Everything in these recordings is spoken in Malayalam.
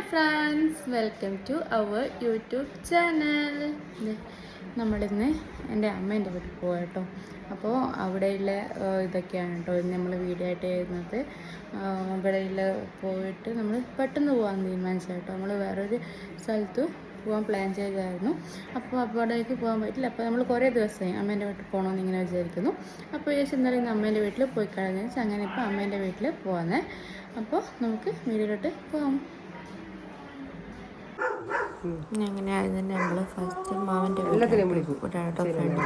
Hi friends welcome to our YouTube channel നമ്മളിന്ന് എന്റെ അമ്മേന്റെ വീട്ടിൽ പോകാം കേട്ടോ അപ്പോൾ അവിടെയുള്ള ഇതൊക്കെയാണ് കേട്ടോ നമ്മൾ വീഡിയോ ആയിട്ട് ചെയ്യുന്നത്. ഇവിടെയുള്ള പോയിട്ട് നമ്മൾ പെട്ടെന്ന് പോകാൻ തീരുമാനിച്ചു കേട്ടോ നമ്മൾ വേറൊരു സ്ഥലത്ത് പോകാൻ പ്ലാൻ ചെയ്തായിരുന്നു അപ്പോൾ അവിടേക്ക് പോകാൻ പറ്റില്ല. അപ്പോൾ നമ്മൾ കുറേ ദിവസമായി അമ്മേന്റെ വീട്ടിൽ പോകണമെന്ന് ഇങ്ങനെ വിചാരിക്കുന്നു. അപ്പോൾ ഏകദേശം എന്തായാലും ഇന്ന് അമ്മേന്റെ വീട്ടിൽ പോയി കഴിഞ്ഞാൽ അങ്ങനെ ഇപ്പോൾ അമ്മേന്റെ വീട്ടിൽ പോകാന്നേ അപ്പോൾ നമുക്ക് വീഡിയോയിലോട്ട് പോകാം അങ്ങനെ തന്നെ നമ്മൾ ഫസ്റ്റ് വീട്ടിലോട്ടോ ഫ്രണ്ട്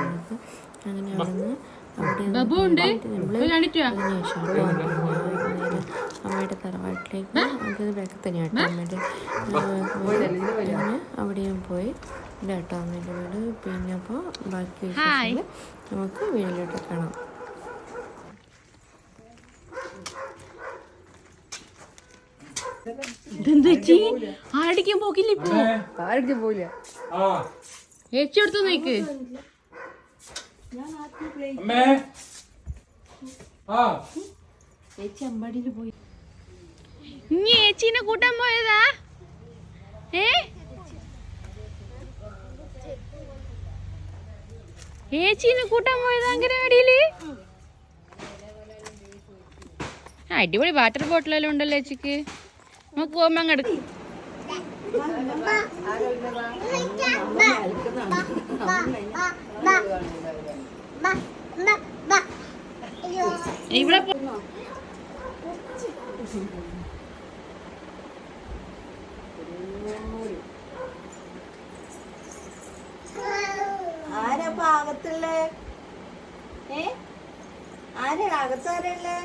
അങ്ങനെ അവിടുന്ന് അവിടെ അതിനുശേഷം കേട്ടോ അമ്മയുടെ തറവാട്ടിലേക്ക് നമുക്കത് ബാക്ക് തന്നെയാണ് കേട്ടോ അമ്മയുടെ അവിടെയും പോയി. ഇതാട്ടോ അമ്മയുടെ വീട്. പിന്നെ അപ്പോൾ ബാക്കി നമുക്ക് വീട്ടിലോട്ട് കാണാം. ഇതെന്താ ആടിക്കാൻ പോക്കില്ല ഇപ്പൊ? ആടിക്കാൻ പോയില്ല ഏച്ചി എടുത്തു നോക്ക് ചേച്ചി അമ്പാടിയിൽ പോയി. ഇനി ഏച്ചീനെ കൂട്ടാൻ പോയതാ? ഏ? ഏച്ചീനെ കൂട്ടാൻ പോയതാ അങ്കനവാടിയിൽ അടിപൊളി വാട്ടർ ബോട്ടിലെല്ലാം ഉണ്ടല്ലോ ചേച്ചിക്ക് നമുക്ക് പോകുമ്പോ അങ്ങ് ഇവിടെ പോ- ആരാ പാകത്തുള്ളേ ഏ? ആരാ അകത്താരല്ലേ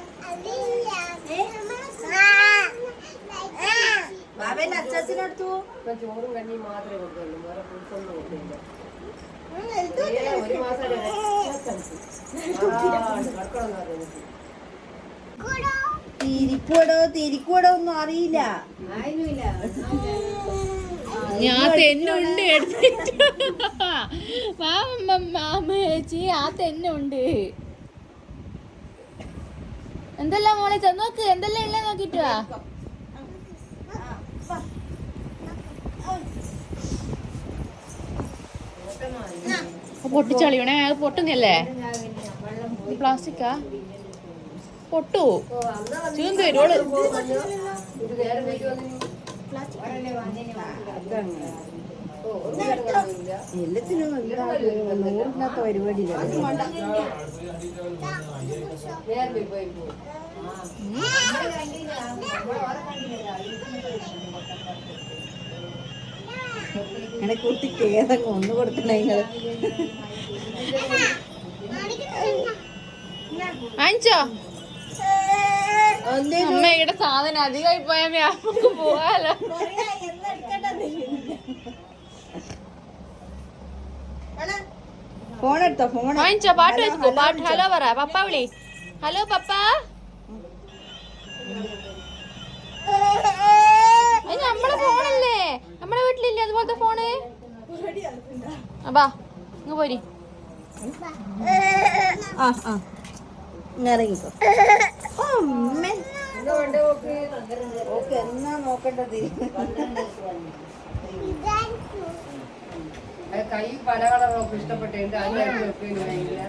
ബാബേന്റെ അച്ചാച്ചനെടുത്തു ചോറും കഞ്ഞി മാത്രമേ കൊടുക്കുള്ളൂ വേറെ ഫുഡൊന്നും കൊടുക്കില്ല ഒരു മാസം തിരിക്കൂടോ തിരിക്കൂടോ ഒന്നും അറിയില്ല. ഞാൻ തെന്നുണ്ട് മാമേച്ചി മാമ ആ തെന്നുണ്ട്. എന്തെല്ലാം മോളെ നോക്ക്. എന്തെല്ലാം ഇല്ല നോക്കിട്ട് പൊട്ടിച്ചളിയണേ അത് പൊട്ടുന്നല്ലേ? പ്ലാസ്റ്റിക്കാ? പൊട്ടു. ചീന്ത് വരുവോൾ എല്ലാത്തിനും പരിപാടി അങ്ങനെ കുട്ടിക്ക് ഏതങ്ങ് ഒന്ന് കൊടുക്കണേ നിങ്ങൾ വാങ്ങിച്ചോ അമ്മയുടെ സാധനം അധികമായി പോയാൽ വ്യാപക്ക് പോവാലോ ഫോൺ എടുത്തോ ഫോൺ വാങ്ങിച്ചോ പാട്ട് വെച്ചോ പാട്ട്. ഹലോ പറ പപ്പ വിളി. ഹലോ പപ്പ. നമ്മളെ നമ്മളെ വീട്ടിലില്ലേ? അതുപോലത്തെ ഫോണ് അപ്പാ ഇങ്ങ് പോരി. ആ ആ. ഇറങ്ങിക്കോ. എന്നാ നോക്കണ്ടത് കൈ പല കളറൊക്കെ ഇഷ്ടപ്പെട്ടുണ്ട് അതിലായിട്ട് വെക്കില്ല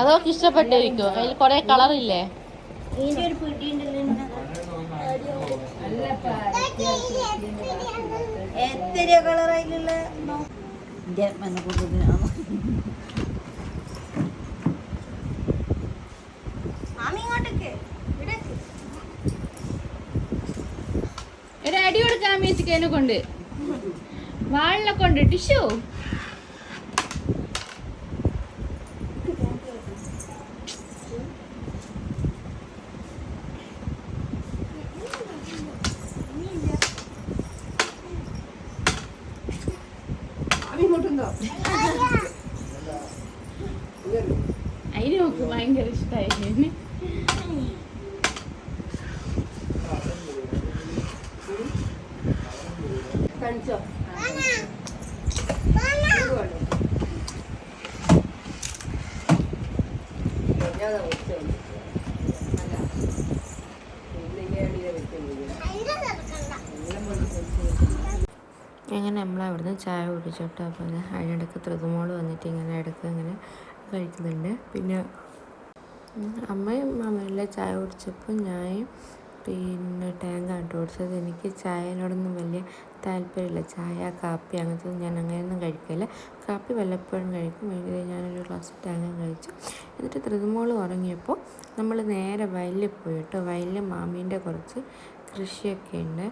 അതൊക്കെ ഇഷ്ടപ്പെട്ടിരിക്കും അതിൽ കൊറേ കളറില്ലേ എത്ര കളറായിട്ടുള്ള ഒരു അടി കൊടുക്കാൻ മേച്ചിക്കതിനെ കൊണ്ട്. വാളിനെ കൊണ്ട് ടിഷ്യൂ. അതിന് നോക്ക് ഭയങ്കര ഇഷ്ടമായി അങ്ങനെ നമ്മൾ അവിടുന്ന് ചായ കുടിച്ചോട്ടെ അപ്പോൾ അത് അതിനിടയ്ക്ക് ത്രിതുമോൾ വന്നിട്ട് ഇങ്ങനെ ഇടയ്ക്ക് ഇങ്ങനെ കഴിക്കുന്നുണ്ട്. പിന്നെ അമ്മയും അമ്മയിലെ ചായ കുടിച്ചപ്പോൾ ഞാൻ പിന്നെ ടാങ്ക് ആട്ട് കുടിച്ചത്. എനിക്ക് ചായനോടൊന്നും വലിയ താല്പര്യമില്ല. ചായ കാപ്പി അങ്ങനത്തെ ഞാൻ അങ്ങനെയൊന്നും കഴിക്കില്ല. കാപ്പി വല്ലപ്പോഴും കഴിക്കും. ഇത് ഞാനൊരു ഗ്ലാസ് ടാങ്ക് കഴിച്ചു. എന്നിട്ട് തൃതുമോൾ ഉറങ്ങിയപ്പോൾ നമ്മൾ നേരെ വയലിൽ പോയിട്ട് വയലിൽ മാമീന്റെ കുറച്ച് കൃഷിയൊക്കെ ഉണ്ട്.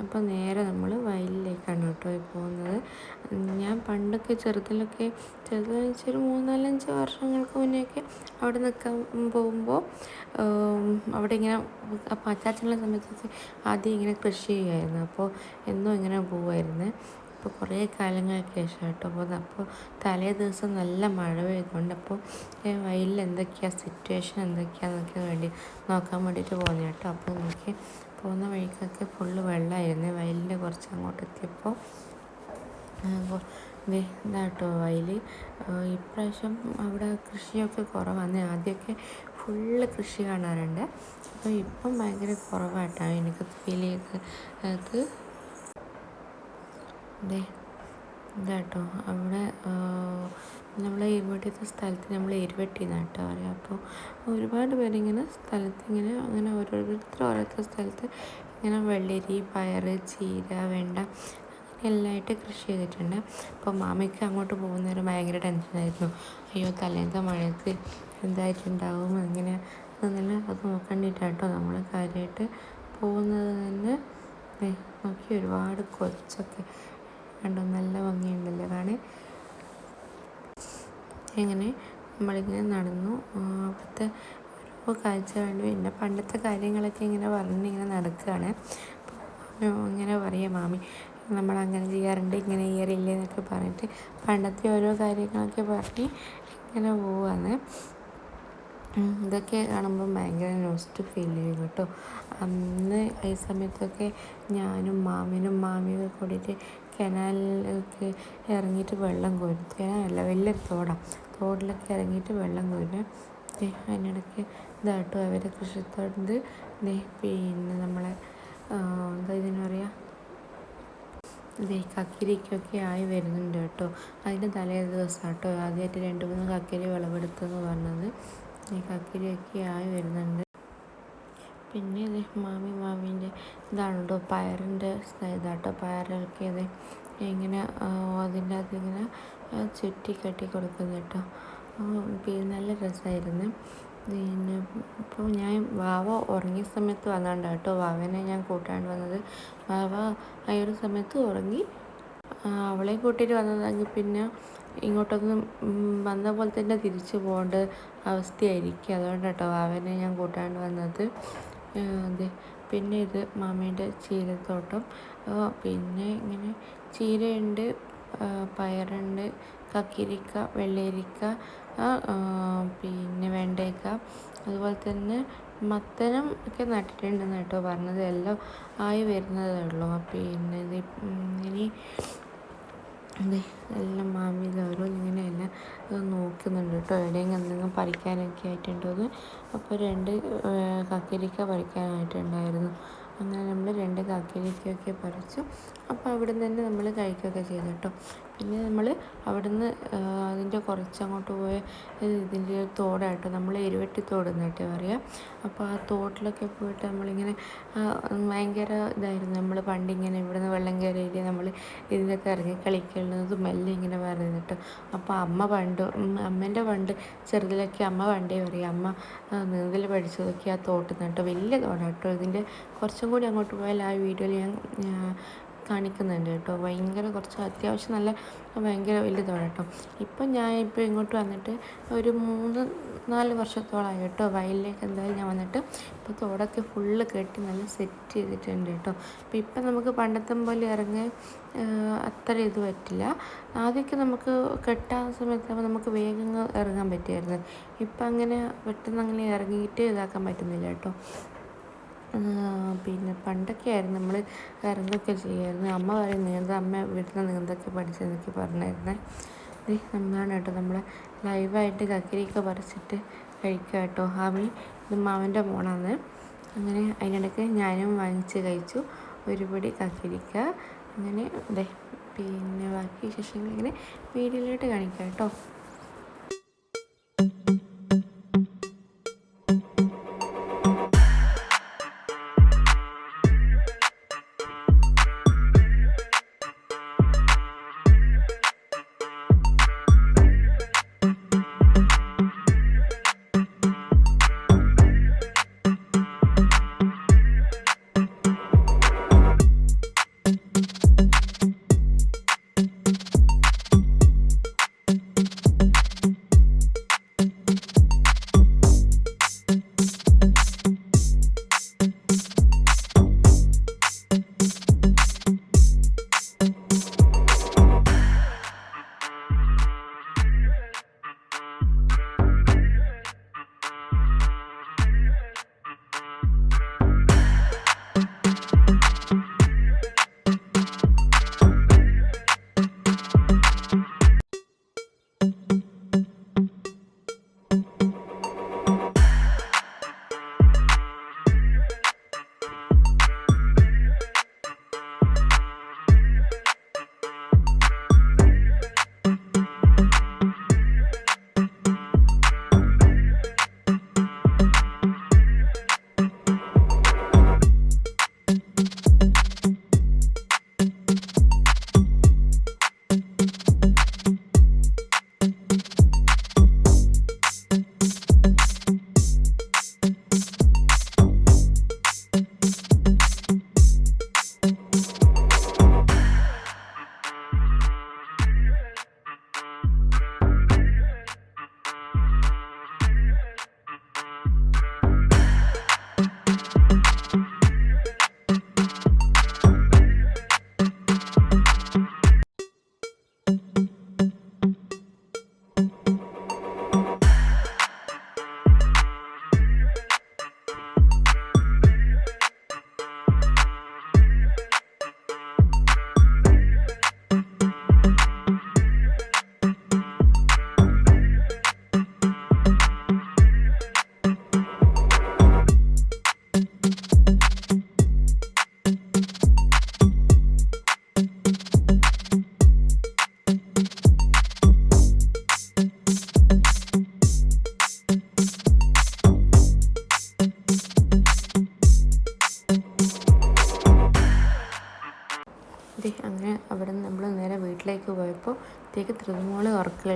അപ്പോൾ നേരെ നമ്മൾ വയലിലേക്കാണ് കേട്ടോ പോകുന്നത്. ഞാൻ പണ്ടൊക്കെ ചെറുതിലൊക്കെ ചെറുതെന്ന് വെച്ചാൽ മൂന്നാലഞ്ച് വർഷങ്ങൾക്ക് മുന്നെയൊക്കെ അവിടെ നിൽക്കാൻ പോകുമ്പോൾ അവിടെ ഇങ്ങനെ അപ്പോൾ അച്ചാച്ചനുള്ള സമയത്ത് ആദ്യം ഇങ്ങനെ കൃഷി ചെയ്യുമായിരുന്നു. അപ്പോൾ എന്നും ഇങ്ങനെ പോവായിരുന്നു. അപ്പോൾ കുറേ കാലങ്ങൾക്ക് ശേഷം കേട്ടോ പോകുന്നത്. അപ്പോൾ തലേ ദിവസം നല്ല മഴ പെയ്തുകൊണ്ട് അപ്പോൾ വയലിൽ എന്തൊക്കെയാണ് സിറ്റുവേഷൻ എന്തൊക്കെയാണെന്നൊക്കെ വേണ്ടി നോക്കാൻ വേണ്ടിയിട്ട് പോകുന്നത് കേട്ടോ. അപ്പോൾ നോക്കി പോകുന്ന വഴിക്കൊക്കെ ഫുള്ള് വെള്ളമായിരുന്നു വയലിന്റെ കുറച്ച് അങ്ങോട്ട് എത്തിയപ്പോൾ ഇതാട്ടോ വയൽ ഇപ്രാവശ്യം അവിടെ കൃഷിയൊക്കെ കുറവാണ്. ആദ്യമൊക്കെ ഫുള്ള് കൃഷി കാണാറുണ്ട്. അപ്പോൾ ഇപ്പം ഭയങ്കര കുറവായിട്ടാണ് എനിക്ക് ഫീൽ ചെയ്തത് ദേ ഇതാട്ടോ. അവിടെ നമ്മൾ ഇവിടുത്തെ സ്ഥലത്ത് നമ്മൾ ഇരുവട്ടി നട്ടാ പറയുക അപ്പോൾ ഒരുപാട് പേരിങ്ങനെ സ്ഥലത്ത് ഇങ്ങനെ അങ്ങനെ ഓരോരുത്തർ ഓരോരുത്തർ സ്ഥലത്ത് ഇങ്ങനെ വെള്ളരി പയർ ചീര വെണ്ട എല്ലായിട്ട് കൃഷി ചെയ്തിട്ടുണ്ട്. അപ്പോൾ മാമയ്ക്ക് അങ്ങോട്ട് പോകുന്നവരെ ഭയങ്കര ടെൻഷനായിരുന്നു അയ്യോ തലേന്നത്തെ മഴയത്ത് എന്തായിട്ടുണ്ടാവും അങ്ങനെ അതെല്ലാം അത് നോക്കണ്ടിട്ടാട്ടോ നമ്മൾ കാര്യമായിട്ട് പോകുന്നത് തന്നെ. നോക്കി ഒരുപാട് കൊച്ചൊക്കെ കണ്ടോ നല്ല ഭംഗിയുണ്ടല്ലോ കാണാൻ. ഇങ്ങനെ നമ്മളിങ്ങനെ നടന്നു. അപ്പോഴത്തെ ഓരോ കാഴ്ച കണ്ടു. പിന്നെ പണ്ടത്തെ കാര്യങ്ങളൊക്കെ ഇങ്ങനെ പറഞ്ഞ് ഇങ്ങനെ നടക്കുകയാണ്. ഇങ്ങനെ പറയുക മാമി നമ്മൾ അങ്ങനെ ചെയ്യാറുണ്ട് ഇങ്ങനെ ചെയ്യാറില്ല എന്നൊക്കെ പറഞ്ഞിട്ട് പണ്ടത്തെ ഓരോ കാര്യങ്ങളൊക്കെ പറഞ്ഞ് ഇങ്ങനെ പോവാണ്. ഇതൊക്കെ കാണുമ്പോൾ ഭയങ്കര ലോസ്റ്റ് ഫീൽ ചെയ്യും കേട്ടോ. അന്ന് ഈ സമയത്തൊക്കെ ഞാനും മാമിനും മാമിയും ഒക്കെ കൂടിയിട്ട് കനാലിലൊക്കെ ഇറങ്ങിയിട്ട് വെള്ളം കോരും. കനാലല്ല വലിയ തോടാണ് തോടിലൊക്കെ ഇറങ്ങിയിട്ട് വെള്ളം കോരും. അതിനിടയ്ക്ക് ഇതാട്ടോ അവരെ കൃഷിത്തോട്ടത് ദേ പിന്നെ നമ്മളെ എന്താ ഇതിന് പറയുക കക്കിരിക്കൊക്കെ ആയി വരുന്നുണ്ട് കേട്ടോ. അതിന്റെ തലേ ദിവസം കേട്ടോ ആദ്യമായിട്ട് രണ്ട് മൂന്ന് കക്കിരി വിളവെടുത്തെന്ന് പറഞ്ഞത്. കക്കിരിയൊക്കെ ആയി വരുന്നുണ്ട്. പിന്നെ ഇത് മാമി മാമീന്റെ ഇതാണ് കേട്ടോ പയറിന്റെ ഇതാട്ടോ പയറൊക്കെ ഇത് ഇങ്ങനെ അതിന്റെ ആ, ചുറ്റി കെട്ടി കൊടുക്കുന്നത് കേട്ടോ. പിന്നെ നല്ല രസമായിരുന്നു പിന്നെ ഇപ്പോൾ ഞാൻ വാവ ഉറങ്ങിയ സമയത്ത് വന്നാണ്ട് കേട്ടോ. വാവനെ ഞാൻ കൂട്ടാണ്ട് വന്നത്. വാവ ആ ഒരു സമയത്ത് ഉറങ്ങി അവളെ കൂട്ടിയിട്ട് വന്നതാണെങ്കിൽ പിന്നെ ഇങ്ങോട്ടൊന്നും വന്ന പോലെ തന്നെ തിരിച്ചു പോകേണ്ട അവസ്ഥയായിരിക്കും. അതുകൊണ്ട് കേട്ടോ അവനെ ഞാൻ കൂട്ടാണ്ട് വന്നത്. അതെ. പിന്നെ ഇത് മാമീന്റെ ചീരത്തോട്ടം. പിന്നെ ഇങ്ങനെ ചീരയുണ്ട് പയറുണ്ട് കക്കിരിക്ക വെള്ളരിക്ക പിന്നെ വെണ്ടയ്ക്ക. അതുപോലെ തന്നെ മത്തനും ഒക്കെ നട്ടിട്ടുണ്ടെന്ന് കേട്ടോ പറഞ്ഞത്. എല്ലാം ആയി വരുന്നതേ ഉള്ളൂ. പിന്നെ ഇനി അതെ എല്ലാം മാമി ഇത് ഓരോന്നിങ്ങനെ എല്ലാം നോക്കുന്നുണ്ട് കേട്ടോ. എവിടെയെങ്കിലും എന്തെങ്കിലും പറിക്കാനൊക്കെ ആയിട്ടുണ്ടോയെന്ന് അപ്പോൾ രണ്ട് കക്കിരിക്ക പറിക്കാനായിട്ടുണ്ടായിരുന്നു അങ്ങനെ നമ്മൾ രണ്ട് കക്കിരിക്കയൊക്കെ പറിച്ചു അപ്പോൾ അവിടെ നിന്ന് തന്നെ നമ്മൾ കഴിക്കുകയൊക്കെ ചെയ്തു കേട്ടോ. പിന്നെ നമ്മൾ അവിടുന്ന് അതിന്റെ കുറച്ചങ്ങോട്ട് പോയ ഇതിന്റെ ഒരു തോടാട്ടോ നമ്മൾ എരുവെട്ടി തോട് എന്നിട്ട് പറയുക അപ്പോൾ ആ തോട്ടിലൊക്കെ പോയിട്ട് നമ്മളിങ്ങനെ ഭയങ്കര ഇതായിരുന്നു. നമ്മൾ പണ്ടിങ്ങനെ ഇവിടുന്ന് വെള്ളം കയറിയിട്ട് നമ്മൾ ഇതിനൊക്കെ ഇറങ്ങി കളിക്കുന്നതും എല്ലാം ഇങ്ങനെ പറഞ്ഞിട്ട് അപ്പോൾ അമ്മ പണ്ട് അമ്മേന്റെ പണ്ട് ചെറുതിലൊക്കെ അമ്മ പണ്ടേ പറയും അമ്മ നീന്തൽ പഠിച്ചതൊക്കെ ആ തോട്ടിൽ നിന്നിട്ട് വലിയ തോടാട്ടോ ഇതിന്റെ കുറച്ചും കൂടി അങ്ങോട്ട് പോയാൽ ആ വീഡിയോയിൽ ഞാൻ കാണിക്കുന്നുണ്ട് കേട്ടോ. ഭയങ്കര കുറച്ച് അത്യാവശ്യം നല്ല ഭയങ്കര വലിയ തോട കേട്ടോ. ഇപ്പം ഞാൻ ഇപ്പോൾ ഇങ്ങോട്ട് വന്നിട്ട് ഒരു മൂന്ന് നാല് വർഷത്തോളമായി കേട്ടോ. വയലിലേക്ക് എന്തായാലും ഞാൻ വന്നിട്ട് ഇപ്പോൾ തോടൊക്കെ ഫുള്ള് കെട്ടി നല്ല സെറ്റ് ചെയ്തിട്ടുണ്ട് കേട്ടോ. അപ്പോൾ ഇപ്പം നമുക്ക് പണ്ടത്തെ പോലെ ഇറങ്ങി അത്ര ഇത് പറ്റില്ല. ആദ്യമൊക്കെ നമുക്ക് കെട്ടാവുന്ന സമയത്താകുമ്പോൾ നമുക്ക് വേഗം ഇറങ്ങാൻ പറ്റുമായിരുന്നു ഇപ്പം അങ്ങനെ പെട്ടെന്ന് അങ്ങനെ ഇറങ്ങിയിട്ട് ഇതാക്കാൻ പറ്റുന്നില്ല കേട്ടോ. പിന്നെ പണ്ടൊക്കെ ആയിരുന്നു നമ്മൾ ഇറങ്ങുകയൊക്കെ ചെയ്യുമായിരുന്നു അമ്മ പറയും നീന്താ അമ്മ വീട്ടിൽ നിന്ന് നീന്തൊക്കെ പഠിച്ചതെന്നൊക്കെ പറഞ്ഞായിരുന്നേ ദേ നമ്മളാണ് കേട്ടോ നമ്മൾ ലൈവായിട്ട് കക്കിരിയൊക്കെ പറിച്ചിട്ട് കഴിക്കുക കേട്ടോ. ഹാമി ഇത് മാവന്റെ മോണാന്ന് അങ്ങനെ അതിനിടയ്ക്ക് ഞാനും വാങ്ങിച്ച് കഴിച്ചു. ഒരു പിടി കക്കിരിക്ക. അങ്ങനെ അതെ പിന്നെ ബാക്കി വിശേഷങ്ങൾ ഇങ്ങനെ വീഡിയോയിലോട്ട് കാണിക്കാം കേട്ടോ.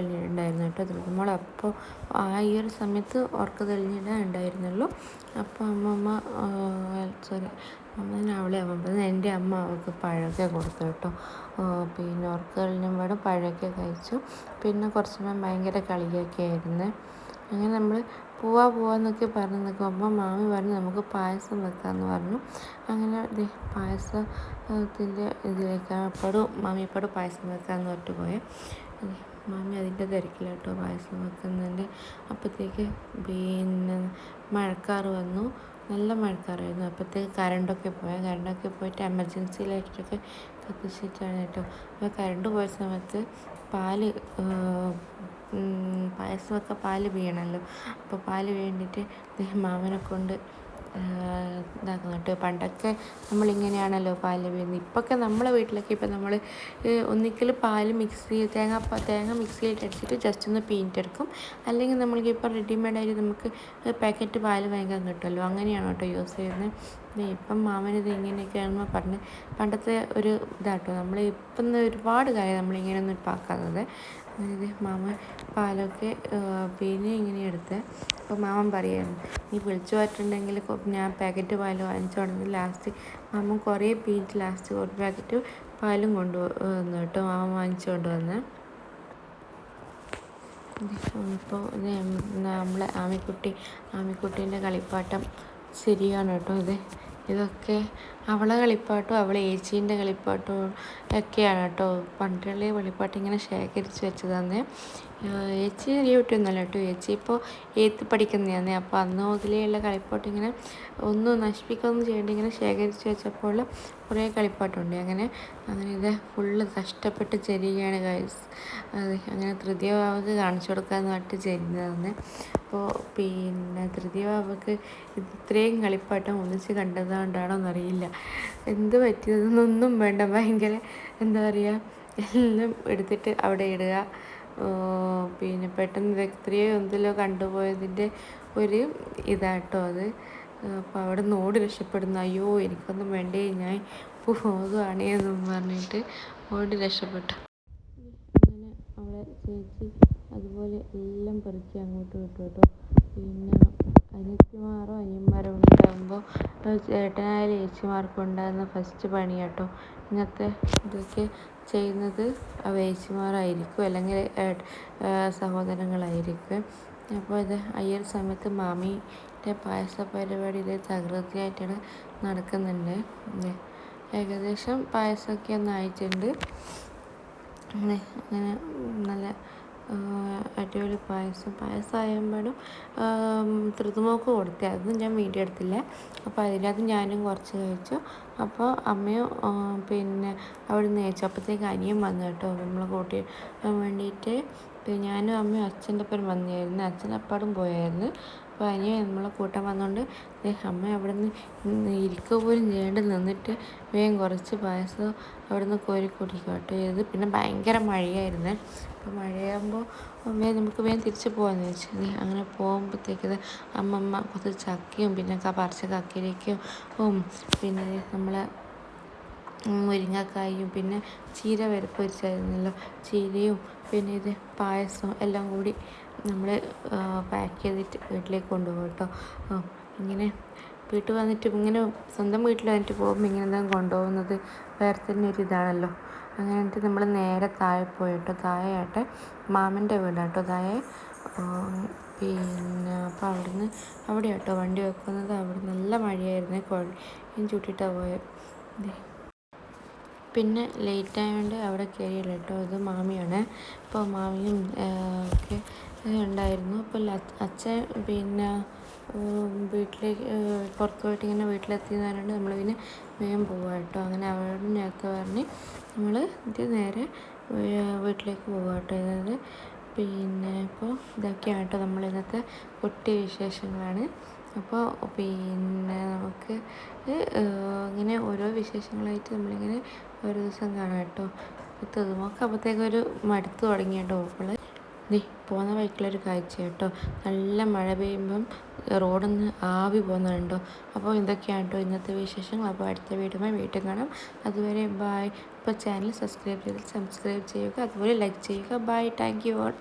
ഉറക്കം കഴിഞ്ഞിട്ടുണ്ടായിരുന്നു കേട്ടോ ത്രിതുമോൾ അപ്പോൾ ആ ഈ ഒരു സമയത്ത് ഉറക്ക തെളിഞ്ഞിടാൻ ഉണ്ടായിരുന്നുള്ളൂ അപ്പോൾ അമ്മമ്മ സോറി അമ്മ അവളെ അമ്മ എന്റെ അമ്മ അവൾക്ക് പഴമൊക്കെ കൊടുത്തു കേട്ടോ. പിന്നെ ഉറക്കം കഴിഞ്ഞപാടെ പഴമൊക്കെ കഴിച്ചു. പിന്നെ കുറച്ച് സമയം ഭയങ്കര കളിയൊക്കെ ആയിരുന്നു. അങ്ങനെ നമ്മൾ പോവാ പോവാന്നൊക്കെ പറഞ്ഞ് നിൽക്കുമ്പോൾ മാമി പറഞ്ഞു നമുക്ക് പായസം വെക്കാമെന്ന് പറഞ്ഞു. അങ്ങനെ പായസത്തിന്റെ ഇതിലേക്ക് അപ്പോഴും മാമി അപ്പോഴും പായസം വെക്കാമെന്ന് പറഞ്ഞിട്ട് പോയെ. മാമി അതിന്റെ തിരക്കിലാട്ടോ പായസം വെക്കുന്നതിന്റെ. അപ്പോഴത്തേക്ക് പിന്നെ മഴക്കാറ് വന്നു. നല്ല മഴക്കാറായിരുന്നു. അപ്പോഴത്തേക്ക് കറണ്ടൊക്കെ പോയാൽ കറണ്ടൊക്കെ പോയിട്ട് എമർജൻസി ലൈറ്റൊക്കെ കത്തിച്ചിട്ടാണ് കേട്ടോ. അപ്പോൾ കറണ്ട് പോയ സമയത്ത് പാൽ പായസമൊക്കെ പാൽ വീണല്ലോ. അപ്പോൾ പാൽ വീണിട്ട് മാമനെ കൊണ്ട് ഇതാക്കുന്നു കേട്ടോ പണ്ടൊക്കെ നമ്മളിങ്ങനെയാണല്ലോ പാൽ വീഴുന്നത് ഇപ്പൊക്കെ നമ്മളെ വീട്ടിലൊക്കെ ഇപ്പം നമ്മൾ ഒന്നിക്കൽ പാൽ ചെയ്ത് തേങ്ങ തേങ്ങ മിക്സിയിലിട്ട് അടിച്ചിട്ട് ജസ്റ്റ് ഒന്ന് പീന്റെടുക്കും അല്ലെങ്കിൽ നമ്മൾക്ക് ഇപ്പം റെഡിമെയ്ഡായിട്ട് നമുക്ക് പാക്കറ്റ് പാൽ വാങ്ങിക്കാൻ കിട്ടുമല്ലോ. അങ്ങനെയാണ് കേട്ടോ യൂസ് ചെയ്യുന്നത്. ഇപ്പം മാമനിത് ഇങ്ങനെയൊക്കെയാണെന്ന് പറഞ്ഞ് പണ്ടത്തെ ഒരു ഇതാട്ടോ. നമ്മൾ ഇപ്പം ഒരുപാട് കാര്യം നമ്മളിങ്ങനെയൊന്നും ഇപ്പം ആക്കാത്തത് അതായത് മാമൻ പാലൊക്കെ പിന്നെ ഇങ്ങനെ എടുത്ത് അപ്പോൾ മാമൻ പറയുന്നു നീ വിളിച്ചു പോയിട്ടുണ്ടെങ്കിൽ ഞാൻ പാക്കറ്റ് പാൽ വാങ്ങിച്ചോണ്ടെങ്കിൽ ലാസ്റ്റ് മാമൻ കുറേ പീറ്റ് ലാസ്റ്റ് ഒരു പാക്കറ്റ് പാലും കൊണ്ട് വന്നു കേട്ടോ മാമൻ വാങ്ങിച്ചുകൊണ്ട് വന്ന്. ഇപ്പോൾ നമ്മളെ ആമിക്കുട്ടി ആമിക്കുട്ടീന്റെ കളിപ്പാട്ടം ശരിയാണ് കേട്ടോ ഇത്. ഇതൊക്കെ അവളെ കളിപ്പാട്ടവും അവളെ ഏച്ചീന്റെ കളിപ്പാട്ടവും ഒക്കെയാണ് കേട്ടോ. പണ്ടുള്ള വെളിപ്പാട്ട് ഇങ്ങനെ ശേഖരിച്ച് വെച്ചതാണ് ഏച്ചി ചെറിയ കേട്ടോ. ഏച്ചി ഇപ്പോൾ എയ്ത്ത് പഠിക്കുന്നതാണ് അപ്പോൾ അന്ന് മുതലേ ഉള്ള കളിപ്പാട്ടം ഇങ്ങനെ ഒന്നും നശിപ്പിക്കൊന്നും ചെയ്യേണ്ട ഇങ്ങനെ ശേഖരിച്ച് വെച്ചപ്പോൾ കുറേ കളിപ്പാട്ടുണ്ട്. അങ്ങനെ അങ്ങനെ ഇത് ഫുള്ള് കഷ്ടപ്പെട്ട് ചെരിയുകയാണ് ഗൈസ് അങ്ങനെ തൃതീയ ബാബക്ക് കാണിച്ചു കൊടുക്കാമെന്ന് പറഞ്ഞിട്ട് ചെരിഞ്ഞതാണ് അപ്പോൾ പിന്നെ തൃതീയ ബാബക്ക് ഇത്രയും കളിപ്പാട്ടം ഒന്നിച്ച് കണ്ടതുകൊണ്ടാണോ എന്നറിയില്ല എന്ത് പറ്റിയതെന്നൊന്നും വേണ്ട ഭയങ്കര എന്താ പറയുക എല്ലാം എടുത്തിട്ട് അവിടെ ഇടുക. പിന്നെ പെട്ടെന്ന് വ്യക്തിയോ എന്തെല്ലോ കണ്ടുപോയതിന്റെ ഒരു ഇതാട്ടോ അത്. അപ്പോൾ അവിടെ നോട് രക്ഷപ്പെടുന്നു. അയ്യോ എനിക്കൊന്നും വേണ്ടേ ഞാൻ പോകുകയാണേ എന്നും പറഞ്ഞിട്ട് ഓടി രക്ഷപ്പെട്ടു. അങ്ങനെ അവിടെ ചേച്ചി അതുപോലെ എല്ലാം പെറുക്കി അങ്ങോട്ട് വിട്ടു കേട്ടോ പിന്നെ അനിയത്തിമാരോ അനിയന്മാരോ ഉണ്ടാകുമ്പോൾ ചേട്ടനായാലും ചേച്ചിമാർക്കും ഉണ്ടാകുന്ന ഫസ്റ്റ് പണി കേട്ടോ ഇങ്ങനത്തെ ഇതൊക്കെ ചെയ്യുന്നത് ചേച്ചിമാരായിരിക്കും അല്ലെങ്കിൽ സഹോദരങ്ങളായിരിക്കും. അപ്പോൾ ഇത് അയ്യർ സമയത്ത് മാമിയുടെ പായസ പരിപാടി ഇത് തകൃതിയായിട്ടാണ് നടക്കുന്നുണ്ട് ഏകദേശം പായസമൊക്കെ അങ്ങനെ അങ്ങനെ നല്ല അടിപൊളി പായസം. പായസം ആയപ്പോഴും തൃതുമോക്ക് കൊടുത്തേ അതൊന്നും ഞാൻ വീഡിയോ എടുത്തില്ല. അപ്പോൾ അതിനകത്ത് ഞാനും കുറച്ച് കഴിച്ചു. അപ്പോൾ അമ്മയും പിന്നെ അവിടെ നിന്ന് കഴിച്ചു. അപ്പോഴത്തേക്ക് അനിയും വന്നു കേട്ടോ. നമ്മൾ കൂട്ടി വേണ്ടിയിട്ട്. ഞാനും അമ്മയും അച്ഛന്റെ ഒപ്പം വന്നായിരുന്നു അച്ഛൻ അപ്പാടും പോയായിരുന്നു. അപ്പോൾ അനിയൻ നമ്മളെ കൂട്ടാൻ വന്നുകൊണ്ട് അമ്മ അവിടെ നിന്ന് ഇരിക്കുക പോലും ചെയ്യേണ്ടി നിന്നിട്ട് വേഗം കുറച്ച് പായസം അവിടെ നിന്ന് കോരി കുടിക്കുക കേട്ടോ ഇത് പിന്നെ ഭയങ്കര മഴയായിരുന്നു. അപ്പോൾ മഴയാകുമ്പോൾ വേഗം നമുക്ക് വേഗം തിരിച്ച് പോകാമെന്ന് വെച്ചു അങ്ങനെ പോകുമ്പോഴത്തേക്ക് അമ്മമ്മ കുറച്ച് ചക്കയും പിന്നെ പറിച്ച കക്കിലേക്കും പിന്നെ നമ്മളെ മുരിങ്ങക്കായും പിന്നെ ചീര വരപ്പ് വെച്ചായിരുന്നല്ലോ ചീരയും പിന്നെ ഇത് പായസം എല്ലാം കൂടി നമ്മൾ പാക്ക് ചെയ്തിട്ട് വീട്ടിലേക്ക് കൊണ്ടുപോകും കേട്ടോ ഇങ്ങനെ വീട്ടിൽ വന്നിട്ട് ഇങ്ങനെ സ്വന്തം വീട്ടിൽ വന്നിട്ട് പോകുമ്പോൾ ഇങ്ങനെ എന്തെങ്കിലും കൊണ്ടുപോകുന്നത്? വേറെ തന്നെ ഒരു ഇതാണല്ലോ. അങ്ങനെ നമ്മൾ നേരെ താഴെ പോയി കേട്ടോ താഴെ ആട്ടെ മാമന്റെ കേട്ടോ താഴെ പിന്നെ അപ്പോൾ അവിടുന്ന് അവിടെ കേട്ടോ വണ്ടി വെക്കുന്നത്. അവിടെ നല്ല മഴയായിരുന്നു. കുഴയും ചൂട്ടിട്ടാണ് പോയത് പിന്നെ ലേറ്റ് ആയതുകൊണ്ട് അവിടെ കയറിയില്ല കേട്ടോ ഇത് മാമിയാണ്. അപ്പോൾ മാമിയും ഒക്കെ ഉണ്ടായിരുന്നു. അപ്പോൾ അച്ഛൻ പിന്നെ വീട്ടിലേക്ക് പുറത്ത് പോയിട്ട് ഇങ്ങനെ വീട്ടിലെത്തിയെന്ന് പറഞ്ഞിട്ട് നമ്മൾ പിന്നെ വേഗം പോവാം കേട്ടോ. അങ്ങനെ അവരോട് ഞാനൊക്കെ പറഞ്ഞ് നമ്മൾ ഇത് നേരെ വീട്ടിലേക്ക് പോവാം കേട്ടോ. അതായത് പിന്നെ ഇപ്പോൾ ഇതൊക്കെയാണ് കേട്ടോ നമ്മൾ ഇന്നത്തെ കുട്ടി വിശേഷങ്ങളാണ്. അപ്പോൾ പിന്നെ നമുക്ക് ഇങ്ങനെ ഓരോ വിശേഷങ്ങളായിട്ട് നമ്മളിങ്ങനെ ഓരോ ദിവസം കാണാം കേട്ടോ. അപ്പോൾ തെതുമൊക്കെ അപ്പോഴത്തേക്കൊരു മടുത്ത് തുടങ്ങി കേട്ടോ ദേ പോകുന്ന വഴിക്കുള്ളൊരു കാഴ്ച കേട്ടോ. നല്ല മഴ പെയ്യുമ്പം റോഡൊന്ന് ആവി പോകുന്നുണ്ടോ അപ്പോൾ ഇതൊക്കെയാണ് കേട്ടോ ഇന്നത്തെ വിശേഷങ്ങൾ. അപ്പോൾ അടുത്ത വീടുമായി വീട്ടിൽ കാണാം. അതുവരെ ബായ് ഇപ്പോൾ ചാനൽ സബ്സ്ക്രൈബ് ചെയ്ത് സബ്സ്ക്രൈബ് ചെയ്യുക. അതുപോലെ ലൈക്ക് ചെയ്യുക. Bye thank you all